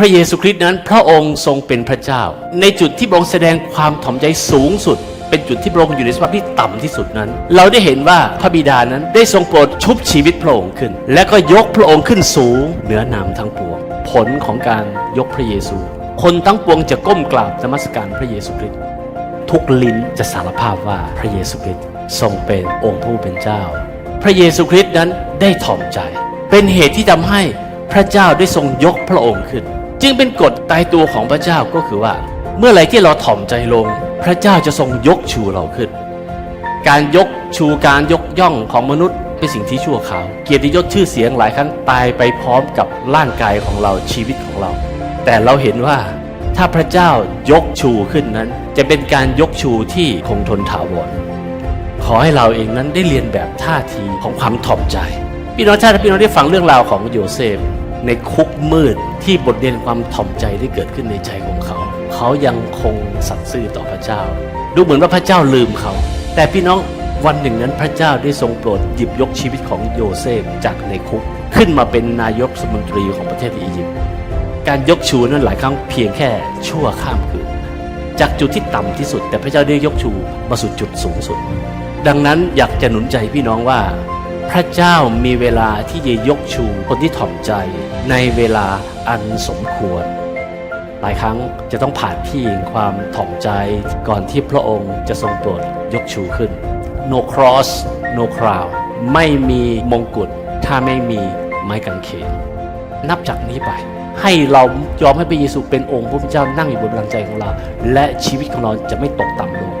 พระเยซูคริสต์นั้นพระองค์ทรงเป็นพระเจ้า ในจุดที่พระองค์แสดงความถ่อมใจสูงสุด เป็นจุดที่พระองค์อยู่ในสภาพที่ต่ำที่สุดนั้น เราได้เห็นว่าพระบิดานั้นได้ทรงโปรดชุบชีวิตพระองค์ขึ้น และก็ยกพระองค์ขึ้นสูงเหนือนามทั้งปวง ผลของการยกพระเยซู คนทั้งปวงจะก้มกราบนมัสการพระเยซูคริสต์ทุกลิ้นจะสารภาพว่าพระเยซูคริสต์ทรงเป็นองค์ผู้เป็นเจ้า พระเยซูคริสต์นั้นได้ถ่อมใจ เป็นเหตุที่ทำให้ พระเจ้าได้ทรงยกพระองค์ขึ้น จึงเป็นกฎตายตัวของพระเจ้าก็คือว่า เมื่อไรที่เราถ่อมใจลง พระเจ้าจะทรงยกชูเราขึ้น การยกชูการยกย่องของมนุษย์เป็นสิ่งที่ชั่วคราว เกียรติยศชื่อเสียงหลายครั้งตายไปพร้อมกับร่างกายของเราชีวิตของเรา แต่เราเห็นว่าถ้าพระเจ้ายกชูขึ้นนั้น จะเป็นการยกชูที่คงทนถาวรขอให้เราเองนั้นได้เรียนแบบท่าทีของความถ่อมใจ พี่น้องชาติพี่น้องได้ฟังเรื่องราวของโยเซฟ ในคุกมืดที่บทเรียนความถ่อมใจได้เกิดขึ้นในใจของเขา เขายังคงสัตย์ซื่อต่อพระเจ้า ดูเหมือนว่าพระเจ้าลืมเขา แต่พี่น้องวันหนึ่งนั้นพระเจ้าได้ทรงโปรดหยิบยกชีวิตของโยเซฟจากในคุก ขึ้นมาเป็นนายกสมนตรีของประเทศอียิปต์การยกชูนั้นหลายครั้งเพียงแค่ชั่วข้ามคืน จากจุดที่ต่ำที่สุด แต่พระเจ้าได้ยกชูมาสู่จุดสูงสุด ดังนั้นอยากจะหนุนใจพี่น้องว่า พระเจ้ามีเวลาที่จะยกชูคนที่ถ่อมใจ ในเวลาอันสมควร หลายครั้งจะต้องผ่านที่แห่งความถ่อมใจก่อนที่พระองค์จะทรงโปรดยกชูขึ้น no cross no crown ไม่มีมงกุฎถ้าไม่มีไม้กางเขน นับจากนี้ไป ให้เรายอมให้พระเยซูเป็นองค์พระผู้เป็นเจ้านั่งอยู่บนบัลลังก์ใจของเรา และชีวิตของเราจะไม่ตกต่ำลง